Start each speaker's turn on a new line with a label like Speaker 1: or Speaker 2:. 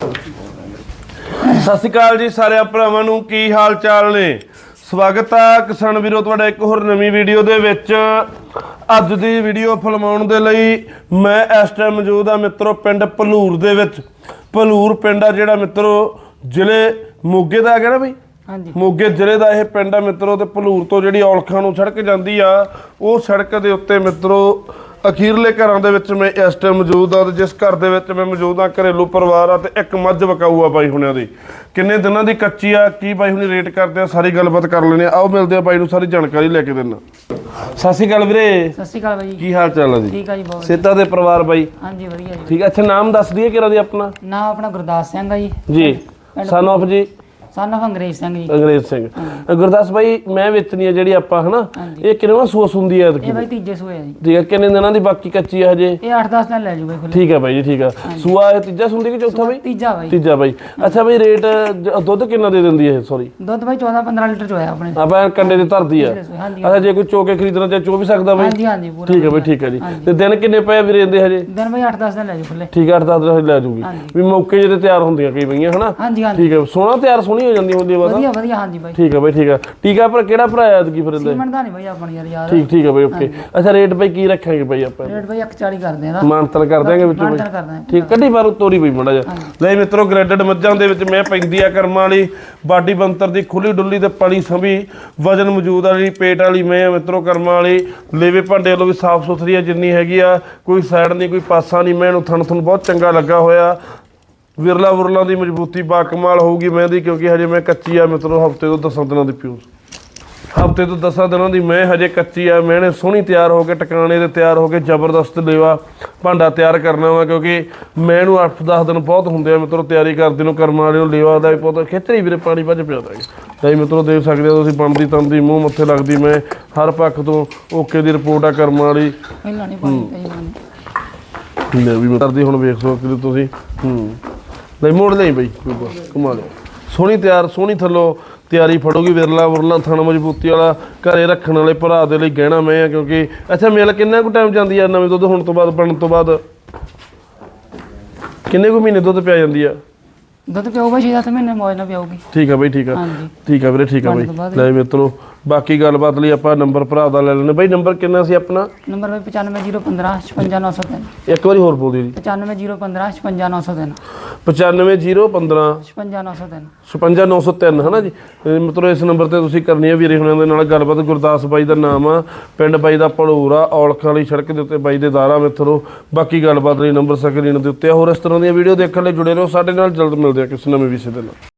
Speaker 1: ਸਤਿ ਸ਼੍ਰੀ ਅਕਾਲ ਜੀ ਸਾਰੇ ਭਰਾਵਾਂ ਨੂੰ ਕੀ ਹਾਲ ਚਾਲ ਨੇ? ਸਵਾਗਤ ਹੈ ਕਿਸਾਨ ਵੀਰੋ ਤੁਹਾਡਾ ਇੱਕ ਹੋਰ ਨਵੀਂ ਵੀਡੀਓ ਦੇ ਵਿੱਚ। ਅੱਜ ਦੀ ਵੀਡੀਓ ਫਿਲਮਾਉਣ ਦੇ ਲਈ ਮੈਂ ਇਸ ਟਾਈਮ ਮੌਜੂਦ ਆ ਮਿੱਤਰੋ ਪਿੰਡ ਭਲੂਰ ਦੇ ਵਿੱਚ। ਭਲੂਰ ਪਿੰਡ ਆ ਜਿਹੜਾ ਮਿੱਤਰੋ ਜ਼ਿਲ੍ਹੇ ਮੋਗੇ ਦਾ ਹੈਗਾ ਨਾ ਬਈ?
Speaker 2: ਹਾਂਜੀ।
Speaker 1: ਮੋਗੇ ਜ਼ਿਲ੍ਹੇ ਦਾ ਇਹ ਪਿੰਡ ਆ ਮਿੱਤਰੋ ਤੇ ਭਲੂਰ ਤੋਂ ਜਿਹੜੀ ਔਲਖਾਂ ਨੂੰ ਸੜਕ ਜਾਂਦੀ ਆ ਉਹ ਸੜਕ ਦੇ ਉੱਤੇ ਮਿੱਤਰੋ ਅਖੀਰਲੇ ਘਰਾਂ ਦੇ ਵਿੱਚ ਮੈਂ ਇਸ ਟਾਈਮ ਮੌਜੂਦ ਆ ਤੇ ਜਿਸ ਘਰ ਦੇ ਵਿੱਚ ਮੈਂ ਮੌਜੂਦ ਆ ਘਰੇਲੂ ਪਰਿਵਾਰ ਆ ਤੇ ਇੱਕ ਮੱਝ ਵਕਾਊ ਆ ਬਾਈ ਹੁਣਿਆਂ ਦੀ। ਕਿੰਨੇ ਦਿਨਾਂ ਦੀ ਕੱਚੀ ਆ ਕੀ ਬਾਈ ਹੁਣੀ ਰੇਟ ਕਰਦੇ ਆ ਸਾਰੀ ਗੱਲਬਾਤ ਕਰ ਲੈਣੇ ਆ। ਆਓ ਮਿਲਦੇ ਆ ਬਾਈ ਨੂੰ ਸਾਰੀ ਜਾਣਕਾਰੀ ਲੈ ਕੇ ਦੇਣਾ ਸਤਿ ਸ਼੍ਰੀ ਅਕਾਲ ਵੀਰੇ।
Speaker 2: ਸਤਿ ਸ਼੍ਰੀ ਅਕਾਲ ਬਾਈ।
Speaker 1: ਕੀ ਹਾਲ ਚਾਲ ਆ ਜੀ?
Speaker 2: ਠੀਕ ਆ ਜੀ ਬਹੁਤ
Speaker 1: ਸੇਤਾ ਦੇ ਪਰਿਵਾਰ ਬਾਈ।
Speaker 2: ਹਾਂਜੀ ਵਧੀਆ ਜੀ।
Speaker 1: ਠੀਕ ਆ ਅੱਛਾ ਨਾਮ ਦੱਸ ਦਈਏ ਕਿਹੜਾ ਦੀ ਆਪਣਾ?
Speaker 2: ਨਾਮ ਆਪਣਾ ਗੁਰਦਾਸ ਸਿੰਘ ਆ ਜੀ।
Speaker 1: ਜੀ। ਸਨ ਆਫ ਜੀ।
Speaker 2: ਸਨ of ਅੰਗਰੇਜ਼ ਸਿੰਘ ਜੀ।
Speaker 1: ਅੰਗਰੇਜ਼ ਸਿੰਘ। ਗੁਰਦਾਸ ਭਾਈ ਮੈਂ ਵੇਚਣੀ ਆ ਜਿਹੜੀ ਆਪਾਂ ਹਨਾ ਇਹ ਕਿੰਨਾ ਸੂਸ ਹੁੰਦੀ ਹੈ
Speaker 2: ਇਹ ਬਾਈ ਤੀਜੇ ਸੂਏ ਆ ਜੀ।
Speaker 1: ਠੀਕ ਹੈ ਕਿੰਨੇ ਦਿਨਾਂ ਦੀ ਬਾਕੀ ਕੱਚੀ ਆ ਹਜੇ?
Speaker 2: ਇਹ 8-10 ਦਿਨ ਲੈ ਜੂਗਾ ਖੁੱਲੇ
Speaker 1: ਠੀਕ ਹੈ ਬਾਈ ਜੀ ਠੀਕ ਆ। ਸੂਆ ਇਹ ਤੀਜਾ ਸੁੰਦੀ ਕਿ ਚੌਥਾ ਬਾਈ?
Speaker 2: ਤੀਜਾ ਬਾਈ।
Speaker 1: ਤੀਜਾ ਬਾਈ। ਅੱਛਾ ਬਾਈ ਰੇਟ ਜ- ਦੁੱਧ ਕਿੰਨਾ ਦੇ ਦਿੰਦੀ ਹੈ ਸੌਰੀ
Speaker 2: ਦੁੱਧ ਬਾਈ 14-15 ਲੀਟਰ ਚ ਹੋਇਆ ਆਪਣੇ।
Speaker 1: ਆਪਾਂ ਕੰਡੇ ਦੀ ਧਰਦੀ ਆ। ਅੱਛਾ ਜੇ ਕੋਈ ਚੋਕੇ ਖਰੀਦਣਾ ਚਾਹੇ ਚੋ ਵੀ ਸਕਦਾ ਬਾਈ।
Speaker 2: ਹਾਂਜੀ ਹਾਂਜੀ ਪੂਰਾ
Speaker 1: ਠੀਕ ਹੈ ਬਾਈ ਠੀਕ ਹੈ ਜੀ। ਤੇ ਦਿਨ ਕਿੰਨੇ ਪਏ ਵੀਰੇ ਦੇ ਹਜੇ?
Speaker 2: ਦਿਨ ਬਾਈ 8-10 ਦਿਨ ਲੈ ਜੂ ਖੁੱਲੇ
Speaker 1: ਠੀਕ ਹੈ 8 10 ਲੈ ਜੂਗੀ। ਵੀ ਮੌਕੇ ਜਿਹੇ ਤੇ ਤਿਆਰ ਹੁੰਦੀਆਂ ਕਈ ਬਈਆਂ ਹਨਾ?
Speaker 2: ਹਾਂਜੀ ਹਾਂਜੀ।
Speaker 1: ਠੀਕ ਹੈ ਸੋਹਣਾ ਤਿਆਰ ਸੋਹਣੀ ਹੋ ਜਾਂਦੀ ਹੁੰਦੀ ਬਸ
Speaker 2: ਵਧੀਆ ਵਧੀਆ ਹਾਂਜੀ ਬਾਈ।
Speaker 1: ਠੀਕ ਹੈ ਬਾਈ ਠੀਕ ਹੈ। ਟੀਕਾ ਪਰ ਕਿਹੜਾ ਭਰਾ ਐਤਕੀ ਫਿਰ ਇਹਦੇ?
Speaker 2: ਸੀਮੈਂਟ ਦਾ ਨਹੀਂ ਬਾਈ ਆਪਣੀ ਯਾਰ ਯਾਰ।
Speaker 1: ਠੀਕ ਠੀਕ ਹੈ ਬਾਈ ਓਕੇ ਅੱਛਾ ਰੇਟ ਬਾਈ ਕੀ ਰੱਖਾਂਗੇ ਬਾਈ ਆਪਾਂ
Speaker 2: ਰੇਟ ਬਾਈ 140 ਕਰਦੇ ਆ ਦਾ
Speaker 1: ਮਾਨਤਨ ਕਰ ਦਿਆਂਗੇ ਵਿੱਚੋਂ ਬਾਈ।
Speaker 2: ਕਰਦੇ ਆ
Speaker 1: ਠੀਕ ਕੱਢੀ ਬਾਰੂ ਤੋਰੀ ਪਈ ਮੜਾ ਜਾ ਲੈ ਮਿੱਤਰੋ ਗ੍ਰੈਡਡ ਮੱਝਾਂ ਦੇ ਵਿੱਚ ਮੈਂ ਪੈਂਦੀ ਆ ਕਰਮਾਂ ਵਾਲੀ ਬਾਡੀ ਬੰਤਰ ਦੀ ਖੁੱਲੀ ਡੁੱਲੀ ਤੇ ਪਲੀ ਸੰਭੀ ਵਜਨ ਮੌਜੂਦ ਆ ਜਿਹੜੀ ਪੇਟ ਵਾਲੀ ਮੈਂ ਆ ਮਿੱਤਰੋ ਕਰਮਾਂ ਵਾਲੀ। ਲੇਵੇ ਭਾਂਡੇ ਵੱਲੋਂ ਵੀ ਸਾਫ਼ ਸੁਥਰੀ ਆ ਜਿੰਨੀ ਹੈਗੀ ਆ ਕੋਈ ਸਾਈਡ ਨਹੀਂ ਕੋਈ ਪਾਸਾ ਨਹੀਂ ਮੈਂ ਇਹਨੂੰ ਥਣ ਥਣ ਬਹੁਤ ਚੰਗਾ ਲੱਗਾ ਹੋਇਆ। ਵਿਰਲਾ ਵਿਰਲਾ ਦੀ ਮਜ਼ਬੂਤੀ ਬਾ ਕਮਾਲ ਹੋਊਗੀ ਮੈਂ ਦੀ ਕਿਉਂਕਿ ਹਜੇ ਮੈਂ ਕੱਚੀ ਆ ਮਿੱਤਰੋ ਹਫ਼ਤੇ ਤੋਂ 10 ਦਿਨਾਂ ਦੀ ਪਿਊਸ ਹਫ਼ਤੇ ਤੋਂ 10 ਦਿਨਾਂ ਦੀ ਮੈਂ ਹਜੇ ਕੱਚੀ ਆ ਮੈਨੇ ਸੋਹਣੀ ਤਿਆਰ ਹੋ ਕੇ ਟਿਕਾਣੇ ਤੇ ਤਿਆਰ ਹੋ ਕੇ ਜ਼ਬਰਦਸਤ ਲੇਵਾ ਭਾਂਡਾ ਤਿਆਰ ਕਰਨਾ ਵਾ ਕਿਉਂਕਿ ਮੈਂ ਨੂੰ 8-10 ਦਿਨ ਬਹੁਤ ਹੁੰਦੇ ਆ ਮਿੱਤਰੋ ਤਿਆਰੀ ਕਰਦੇ ਨੂੰ ਕਰਮ ਵਾਲੇ ਨੂੰ ਲੇਵਾ ਦਾ ਵੀ ਪਤਾ ਖੇਤਰੀ ਵੀਰੇ ਪਾਣੀ ਭੱਜ ਪਿਆ ਤਾਂ ਮਿੱਤਰੋ ਦੇਖ ਸਕਦੇ ਹੋ ਤੁਸੀਂ ਬਣਦੀ ਤੰਦੀ ਮੂੰਹ ਮੱਥੇ ਲੱਗਦੀ ਮੈਂ ਹਰ ਪੱਖ ਤੋਂ ਓਕੇ ਦੀ ਰਿਪੋਰਟ ਆ ਕਰਮ ਵਾਲੀ।
Speaker 2: ਪਹਿਲਾਂ ਨਹੀਂ ਪਾਣੀ ਕਈ ਵਾਰ
Speaker 1: ਲੈ ਵੀ ਮੈਂ ਕਰਦੀ ਹੁਣ ਵੇਖ ਸਕਦੇ ਤੁਸੀਂ ਹੂੰ। ਲੈ ਮੋੜ ਲਈ ਬਈ ਕਮਾ ਲਿਆ ਸੋਹਣੀ ਤਿਆਰ ਸੋਹਣੀ ਥੱਲੋਂ ਤਿਆਰੀ ਫੜੋਗੀ ਵਿਰਲਾ ਵਿਰਲਾ ਥਣ ਮਜ਼ਬੂਤੀ ਵਾਲਾ ਘਰੇ ਰੱਖਣ ਵਾਲੇ ਭਰਾ ਦੇ ਲਈ ਗਹਿਣਾ ਮੈਂ ਆ ਕਿਉਂਕਿ ਅੱਛਾ ਮਿਲ ਕਿੰਨਾ ਕੁ ਟਾਈਮ ਜਾਂਦੀ ਆ? ਨਵੇਂ ਦੁੱਧ ਹੁਣ ਤੋਂ ਬਾਅਦ ਬਣਨ ਤੋਂ ਬਾਅਦ। ਕਿੰਨੇ ਕੁ ਮਹੀਨੇ ਦੁੱਧ ਪਿਆ ਜਾਂਦੀ ਆ?
Speaker 2: ਦੁੱਧ ਪਿਓ ਬਾਈ 6-7 ਮਹੀਨੇ ਮੌਜ ਨਾਲ ਪਿਆਉਗੀ
Speaker 1: ਠੀਕ ਆ ਬਈ ਠੀਕ ਆ।
Speaker 2: ਹਾਂਜੀ।
Speaker 1: ਠੀਕ ਆ ਵੀਰੇ ਠੀਕ ਆ ਬਈ। ਲੈ ਮਿੱਤਰੋ ਬਾਕੀ ਗੱਲਬਾਤ ਲਈ ਆਪਾਂ ਨੰਬਰ ਭਰਾ ਦਾ ਲੈ ਲੈਣੇ ਬਈ ਨੰਬਰ ਕਿੰਨਾ ਸੀ ਆਪਣਾ?
Speaker 2: ਨੰਬਰ ਬਾਈ 95015 56903
Speaker 1: ਇੱਕ ਵਾਰੀ ਹੋਰ ਬੋਲ ਦਿਓ ਜੀ।
Speaker 2: 95015 56903
Speaker 1: 95015
Speaker 2: 56903
Speaker 1: 56903 ਹਨਾ ਜੀ? ਇਹ ਮਤਲਬ ਇਸ ਨੰਬਰ ਤੇ ਤੁਸੀਂ ਕਰਨੀ ਹੈ ਵੀਰੇ ਹੁਣਾਂ ਦੇ ਨਾਲ ਗੱਲਬਾਤ। ਗੁਰਦਾਸ ਬਾਈ ਦਾ ਨਾਮ ਆ, ਪਿੰਡ ਬਾਈ ਦਾ ਭੜੂਰਾ ਔਲਖਾਂ ਵਾਲੀ ਸੜਕ ਦੇ ਉੱਤੇ ਬਾਈ ਦੇ ਦਾਰਾ ਮਿੱਤਰੋ। ਬਾਕੀ ਗੱਲਬਾਤ ਲਈ ਨੰਬਰ ਸਕਰੀਨ ਦੇ ਉੱਤੇ ਆ। ਹੋਰ ਇਸ ਤਰ੍ਹਾਂ ਦੀਆਂ ਵੀਡੀਓ ਦੇਖਣ ਲਈ ਜੁੜੇ ਰਹੋ। ਸਾਡੇ ਨਾਲ ਜਲਦ ਮਿਲਦੇ ਆ ਕਿਸੇ ਨਵੇਂ ਵਿਸ਼ੇ ਦੇ ਨਾਲ।